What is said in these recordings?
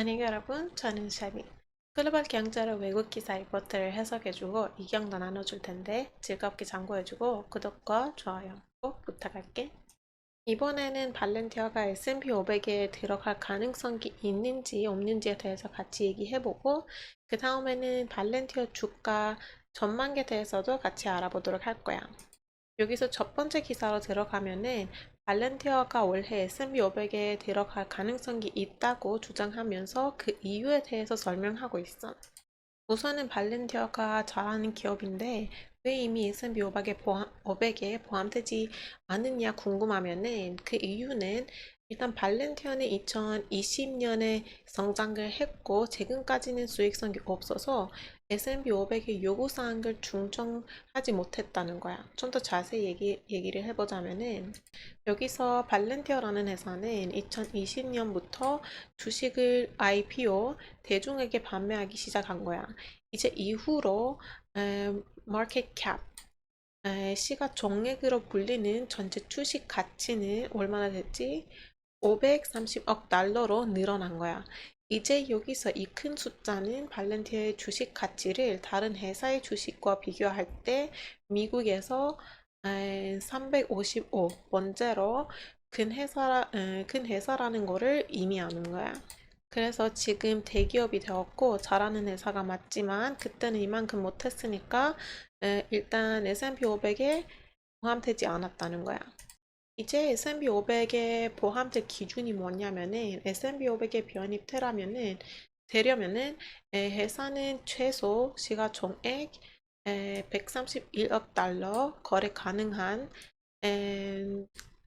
안녕히 여러분, 저는 샤비. 글로벌 경제로 외국 기사 리포트를 해석해주고 이경도 나눠줄 텐데 즐겁게 참고해주고 구독과 좋아요 꼭 부탁할게. 이번에는 발렌티아가 S&P 500에 들어갈 가능성이 있는지 없는지에 대해서 같이 얘기해보고 그 다음에는 발렌티아 주가 전망에 대해서도 같이 알아보도록 할 거야. 여기서 첫 번째 기사로 들어가면은 발렌티아가 올해 500에 들어갈 가능성이 있다고 주장하면서 그 이유에 대해서 설명하고 있어. 우선은 발렌티아가 잘하는 기업인데 왜 이미 S&P 500에 포함, 500에 포함되지 않느냐 궁금하면은 그 이유는 일단 발렌티아는 2020년에 성장을 했고 지금까지는 수익성이 없어서 S&P 500의 요구사항을 중정하지 못했다는 거야. 좀 더 자세히 얘기, 얘기를 해보자면은 여기서 발렌티아라는 회사는 2020년부터 주식을 IPO 대중에게 판매하기 시작한 거야. 이제 이후로 에, 마켓 캡 에, 시가총액으로 불리는 전체 주식 가치는 얼마나 됐지? 530억 달러로 늘어난 거야. 이제 여기서 이 큰 숫자는 발렌티아의 주식 가치를 다른 회사의 주식과 비교할 때 미국에서 355 번째로 큰 회사, 에, 큰 회사라는 거를 의미하는 거야. 그래서 지금 대기업이 되었고 잘하는 회사가 맞지만 그때는 이만큼 못했으니까 에, 일단 S&P 500에 포함되지 않았다는 거야. 이제 S&P 500에 포함될 기준이 뭐냐면은 S&P 500에 변입되라면은 되려면은 에, 회사는 최소 시가총액 에, 131억 달러 거래 가능한 에,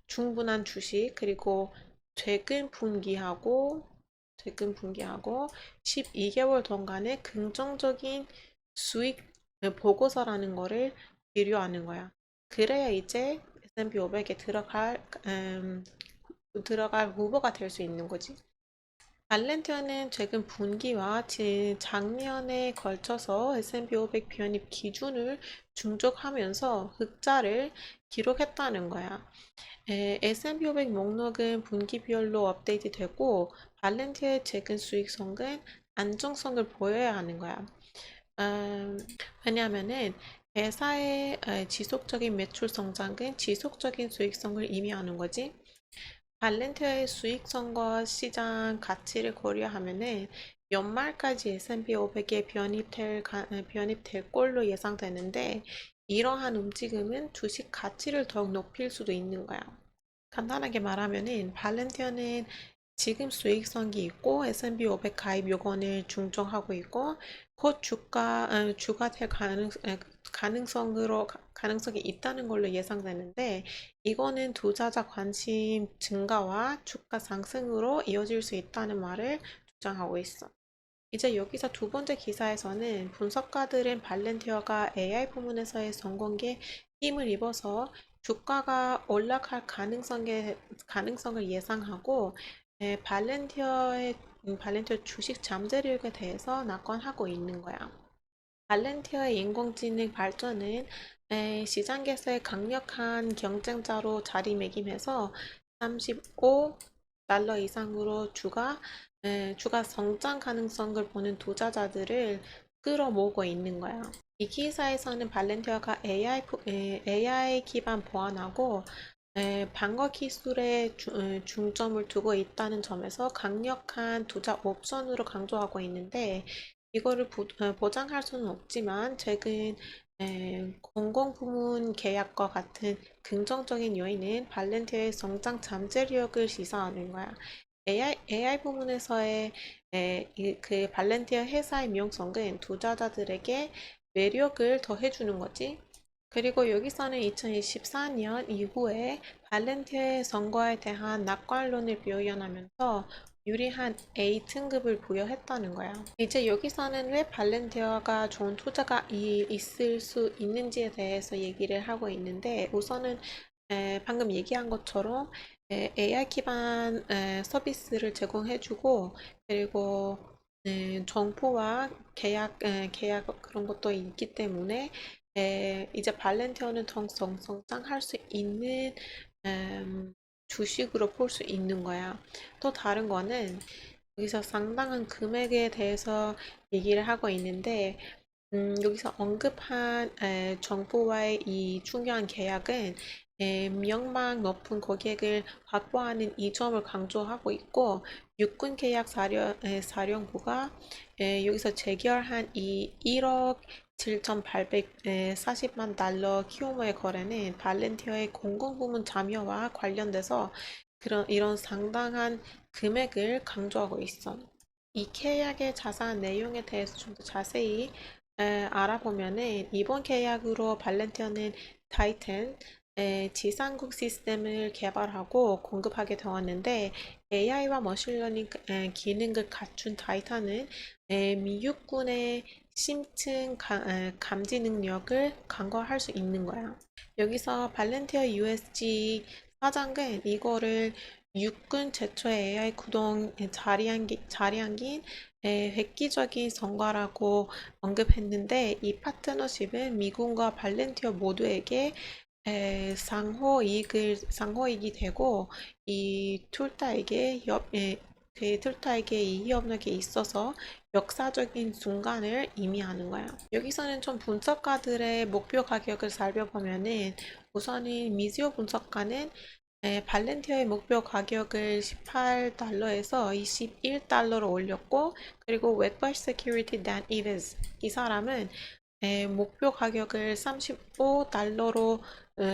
충분한 주식 그리고 최근 분기하고 최근 분기하고 12개월 동안의 긍정적인 수익 보고서라는 거를 필요하는 거야. 그래야 이제 S&P 500에 들어갈 음, 들어갈 후보가 될 수 있는 거지. 발렌티아는 최근 분기와 지- 작년에 걸쳐서 S&P 500 편입 기준을 충족하면서 흑자를 기록했다는 거야. 에, S&P 500 목록은 분기별로 업데이트 되고 발렌티아의 최근 수익성은 안정성을 보여야 하는 거야. 음, 왜냐하면은 회사의 에, 지속적인 매출 성장은 지속적인 수익성을 의미하는 거지. 발렌티아의 수익성과 시장 가치를 고려하면은 연말까지 S&P 500에 변입될, 변입될 걸로 예상되는데 이러한 움직임은 주식 가치를 더욱 높일 수도 있는 거야. 간단하게 말하면은 발렌티아는 지금 수익성이 있고 S&P 500 가입 요건을 중점하고 있고 곧 주가 어, 주가 될 가능 에, 가능성으로 가- 가능성이 있다는 걸로 예상되는데 이거는 투자자 관심 증가와 주가 상승으로 이어질 수 있다는 말을 주장하고 있어. 이제 여기서 두 번째 기사에서는 분석가들은 발렌티어가 AI 부문에서의 성공에 힘을 입어서 주가가 올라갈 가능성에, 가능성을 예상하고 에, 발렌티어의 음, 발렌티어 주식 잠재력에 대해서 낙관하고 있는 거야. 발렌티어의 인공지능 발전은 에, 시장에서의 강력한 경쟁자로 자리매김해서 35달러 이상으로 주가 에, 주가 성장 가능성을 보는 투자자들을 끌어모으고 있는 거야. 이 기사에서는 발렌티아가 AI, AI 기반 보안하고 에, 방어 기술에 주- 에, 중점을 두고 있다는 점에서 강력한 투자 옵션으로 강조하고 있는데 이거를 보, 어, 보장할 수는 없지만 최근 에, 공공부문 계약과 같은 긍정적인 요인은 발렌티아의 성장 잠재력을 시사하는 거야. AI, AI 부문에서의 에, 이- 그 발렌티아 회사의 명성은 투자자들에게 매력을 더해주는 거지. 그리고 여기서는 2024년 이후에 발렌티아의 선거에 대한 낙관론을 표현하면서 유리한 A 등급을 부여했다는 거야. 이제 여기서는 왜 발렌티아가 좋은 투자가 이- 있을 수 있는지에 대해서 얘기를 하고 있는데 우선은 에, 방금 얘기한 것처럼 에, AI 기반 에, 서비스를 제공해주고 그리고 에, 정보와 계약 에, 계약 그런 것도 있기 때문에 에, 이제 발렌티아는 더 성- 성장할 수 있는 음, 주식으로 볼 수 있는 거야. 또 다른 거는 여기서 상당한 금액에 대해서 얘기를 하고 있는데, 음, 여기서 언급한 에, 정부와의 이 중요한 계약은 에, 명망 높은 고객을 확보하는 이 점을 강조하고 있고, 육군 계약 사령, 에, 사령부가 에, 여기서 재결한 이 1억 7,840만 달러 규모의 거래는 발렌티어의 공공부문 참여와 관련돼서 그런 이런 상당한 금액을 강조하고 있어. 이 계약의 자세한 내용에 대해서 좀 더 자세히 에, 알아보면은 이번 계약으로 발렌티어는 타이탄 에, 지상국 시스템을 개발하고 공급하게 되었는데 AI와 머신러닝 에, 기능을 갖춘 타이탄은 에, 미 육군의 심층 감지 능력을 간과할 수 있는 거야. 여기서 발렌티어 USG 사장은 이거를 육군 최초의 AI 구동 자리한기, 자리한긴 에, 획기적인 성과라고 언급했는데 이 파트너십은 미군과 발렌티어 모두에게 에, 상호 이익을 상호 이익이 되고 이 툴타에게 옆, 에, 그 툴타에게 이 협력에 있어서 역사적인 순간을 의미하는 거야. 여기서는 좀 분석가들의 목표 가격을 살펴보면은 우선은 미지오 분석가는 에, 발렌티어의 목표 가격을 18달러에서 21달러로 올렸고 그리고 웨트바시 세큐리티 단 이베스 이 사람은 에, 목표 가격을 35달러로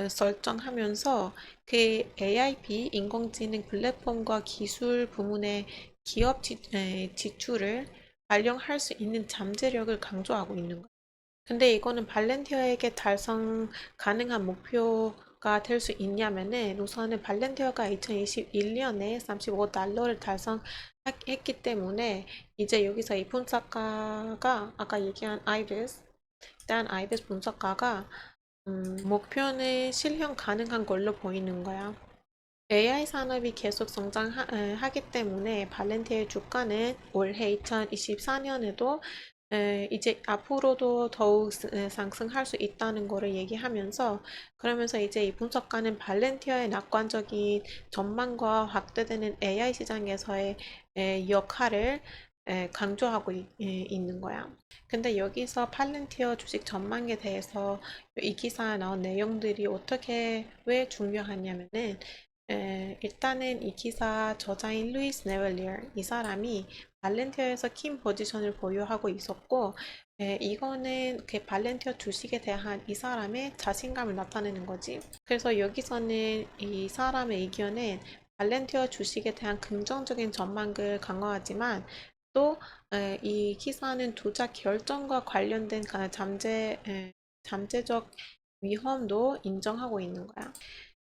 설정하면서 그 AIP 인공지능 플랫폼과 기술 부문의 기업 지출을 발령할 수 있는 잠재력을 강조하고 있는 거예요. 근데 이거는 발렌티어에게 달성 가능한 목표가 될 수 있냐면은 우선은 발렌티어가 2021년에 35달러를 달성했기 때문에 이제 여기서 이 분석가가 아까 얘기한 아이비스 일단 아이비스 분석가가 음, 목표는 실현 가능한 걸로 보이는 거야. AI 산업이 계속 성장하기 때문에 발렌티의 주가는 올해 2024년에도 이제 앞으로도 더욱 상승할 수 있다는 거를 얘기하면서 그러면서 이제 이 분석가는 발렌티어의 낙관적인 전망과 확대되는 AI 시장에서의 역할을 강조하고 있는 거야. 근데 여기서 팔렌티어 주식 전망에 대해서 이 기사에 나온 내용들이 어떻게 왜 중요하냐면은 에, 일단은 이 기사 저자인 루이스 네벨리어 이 사람이 발렌티어에서 킴 포지션을 보유하고 있었고 에, 이거는 그 발렌티어 주식에 대한 이 사람의 자신감을 나타내는 거지. 그래서 여기서는 이 사람의 의견은 발렌티어 주식에 대한 긍정적인 전망을 강화하지만 또 이 기사는 투자 결정과 관련된 가- 잠재 에, 잠재적 위험도 인정하고 있는 거야.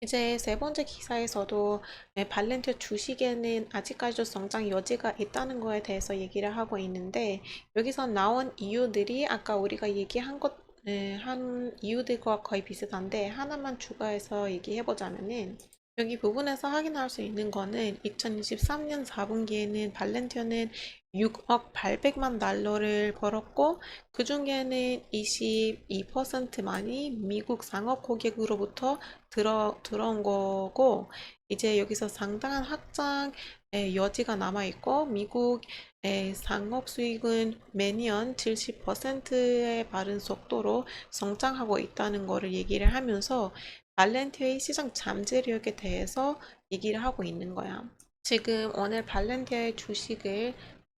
이제 세 번째 기사에서도 에, 발렌티어 주식에는 아직까지도 성장 여지가 있다는 거에 대해서 얘기를 하고 있는데 여기서 나온 이유들이 아까 우리가 얘기한 것, 에, 한 이유들과 거의 비슷한데 하나만 추가해서 얘기해 보자면은 여기 부분에서 확인할 수 있는 거는 2023년 4분기에는 발렌티어는 6억 800만 달러를 벌었고 그 중에는 22%만이 미국 상업 고객으로부터 들어, 들어온 거고 이제 여기서 상당한 확장의 여지가 남아 있고 미국의 상업 수익은 매년 70%의 빠른 속도로 성장하고 있다는 것을 얘기를 하면서 발렌티어의 시장 잠재력에 대해서 얘기를 하고 있는 거야. 지금 오늘 발렌티어의 주식을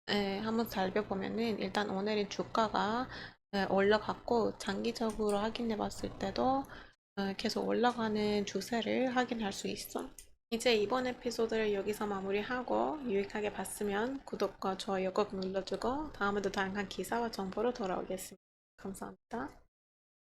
에, 한번 살펴보면은 일단 오늘은 주가가 에, 올라갔고 장기적으로 확인해 봤을 때도 에, 계속 올라가는 추세를 확인할 수 있어. 이제 이번 에피소드를 여기서 마무리하고 유익하게 봤으면 구독과 좋아요 꼭 눌러주고 다음에도 다양한 기사와 정보로 돌아오겠습니다. 감사합니다.